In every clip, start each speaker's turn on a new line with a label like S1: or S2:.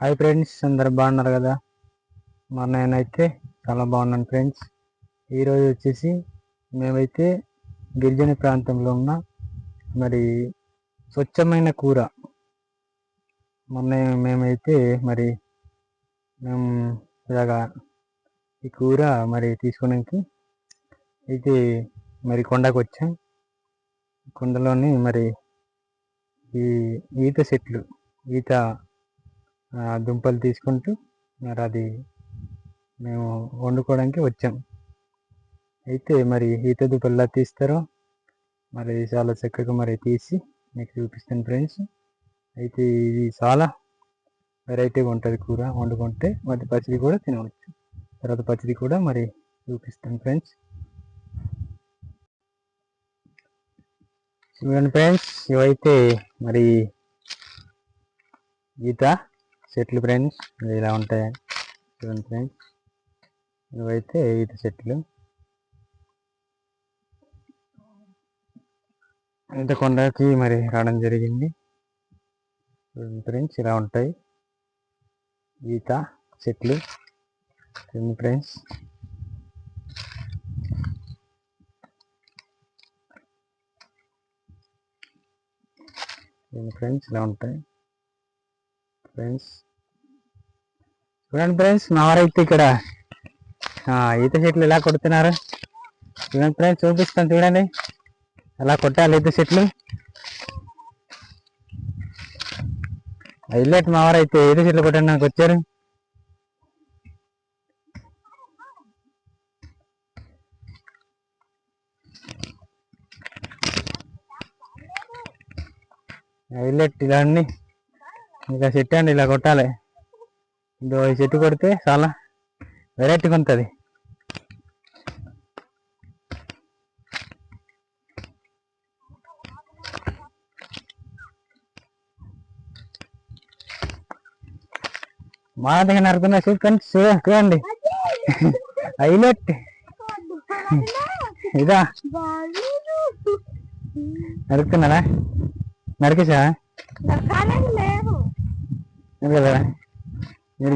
S1: Hi friends అందరు బాగున్నారు కదా? మా నేనైతే చాలా బాగున్నాను ఫ్రెండ్స్ ఈరోజు వచ్చేసి మేమైతే గిరిజన ప్రాంతంలో ఉన్న మరి స్వచ్ఛమైన కూర. మొన్న మేమైతే మరి మేము ఇలాగా ఈ కూర మరి తీసుకోవడానికి అయితే మరి కొండకు వచ్చాం. కొండలోని మరి ఈ ఈత చెట్లు ఈత దుంపలు తీసుకుంటూ మరి అది మేము వండుకోవడానికి వచ్చాం. అయితే మరి ఈత దుంపలు ఎలా తీస్తారో మరి చాలా చక్కగా మరి తీసి మీకు చూపిస్తాను ఫ్రెండ్స్. అయితే ఇది చాలా వెరైటీగా ఉంటుంది కూర వండుకుంటే మరి పచ్చడి కూడా తినవచ్చు. తర్వాత పచ్చడి కూడా మరి చూపిస్తాను ఫ్రెండ్స్. చూడండి ఫ్రెండ్స్ ఇవైతే మరి ఈత చెట్లు ఫ్రెండ్స్ ఇలా ఉంటాయి. చూడండి ఫ్రెండ్స్ ఇవైతే ఈత చెట్లు ఇంత కొండకి మరి రావడం జరిగింది. చూడండి ఫ్రెండ్స్ ఇలా ఉంటాయి. ఈత చెట్లు చూడండి ఫ్రెండ్స్. చూడండి ఫ్రెండ్స్ ఇలా ఉంటాయి. ఫ్రెండ్స్. చూడండి ఫ్రెండ్స్ మా ఇక్కడ. ఆ, ఈత చెట్లు ఎలా కొడుతున్నారు? చూడండి ఫ్రెండ్స్ చూపిస్తాను చూడండి. ఎలా కొట్టాలి ఈత చెట్లు హైలైట్ మావారైతే ఈత చెట్లు కొట్టడానికి వచ్చారు? హైలైట్ ఇలా ఇంకా చెట్టు అండి ఇలా కొట్టాలి. ఇదో ఈ చెట్టు కొడితే చాలా వెరైటీగా ఉంటుంది. మా దగ్గర నరుకున్నా చూడండి చూడండి. హైలైట్. ఇదా. నరుకుతున్నారా నరికేసా
S2: లేవు
S1: కదా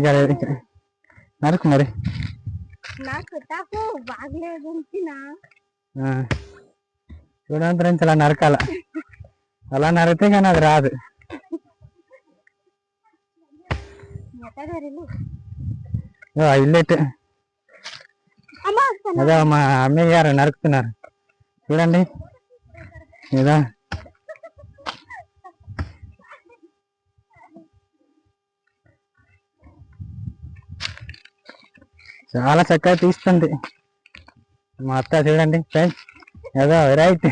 S1: కాదు. నరుకు మరి.
S2: నాకు తాకు బాగలేదు
S1: ఫ్రెండ్స్ అలా నరకాల. అలా నరికితే కానీ అది రాదు.
S2: అమ్మా
S1: అదే మా అమ్మయ్య గారు నరుకుతున్నారు. చూడండి. ఏదా చాలా చక్కగా తీస్తుంది. మా అత్త చూడండి ఫ్రెండ్స్ ఏదో వెరైటీ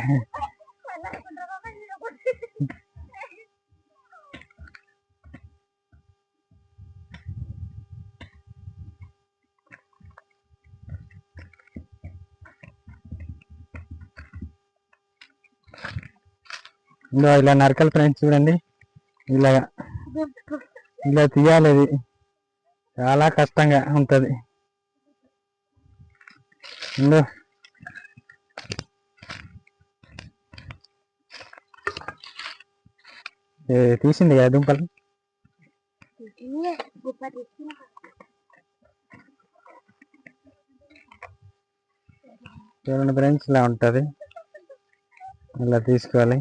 S1: ఇందులో ఇలా నరకలు ఫ్రెండ్స్ చూడండి. ఇలా ఇలా తీయాలి ఇది. చాలా కష్టంగా ఉంటుంది. తీసింది కదా దుంపలు? చూడండి ఫ్రెండ్స్ ఇలా ఉంటది? ఇలా తీసుకోవాలి.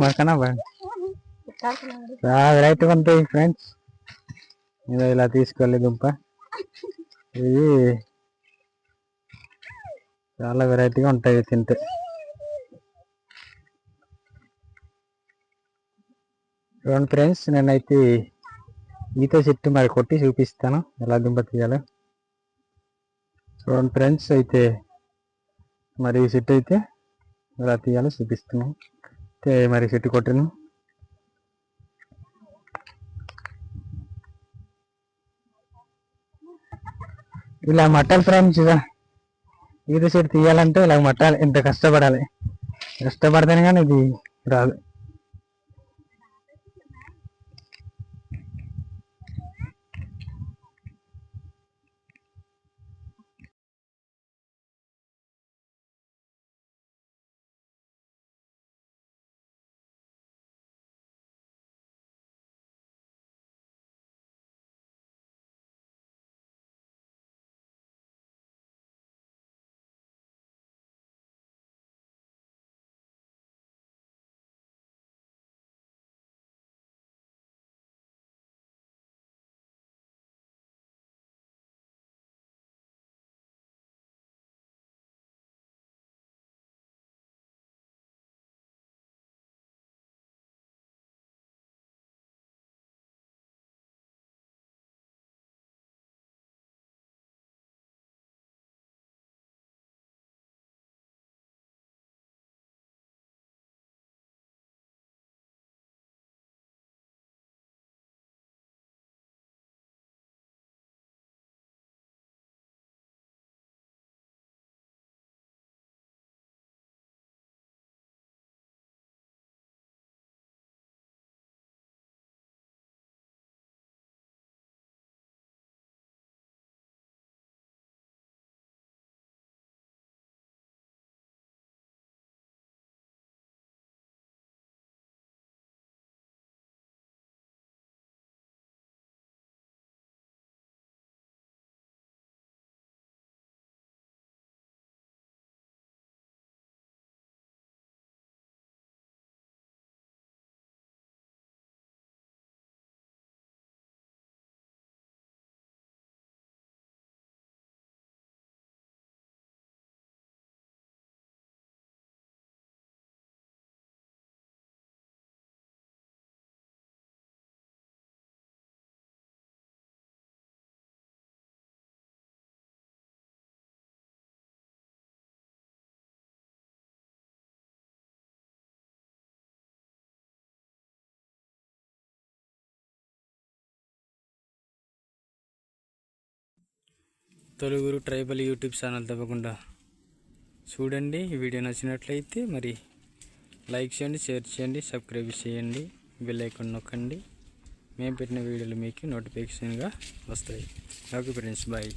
S1: మకనా బా చాలా వెరైటీగా ఉంటాయి ఫ్రెండ్స్ నేను ఇలా తీసుకోవాలి దుంప. ఇవి చాలా వెరైటీగా ఉంటాయి తింటే. చూడండి ఫ్రెండ్స్ నేనైతే ఈత చెట్టు మరి కొట్టి చూపిస్తాను. ఎలా దుంప తీయాలో. చూడండి ఫ్రెండ్స్ అయితే మరి ఈ చెట్టు అయితే ఎలా తీయాలో చూపిస్తున్నాను. అయితే మరి చెట్టు కొట్టాను ఇలా మట్టాలి ఫ్రెండ్స్ ఇదా ఈత చెట్టు తీయాలంటే ఇలా మట్టాలి ఇంత కష్టపడాలి. కష్టపడితేనే కానీ ఇది రాదు. తొలుగురు ట్రైబల్ యూట్యూబ్ ఛానల్ తప్పకుండా చూడండి. ఈ వీడియో నచ్చినట్లయితే మరి లైక్ చేయండి షేర్ చేయండి సబ్స్క్రైబ్ చేయండి బెల్ ఐకాన్ నొక్కండి. మేము పెట్టిన వీడియోలు మీకు నోటిఫికేషన్గా వస్తాయి. Okay friends bye.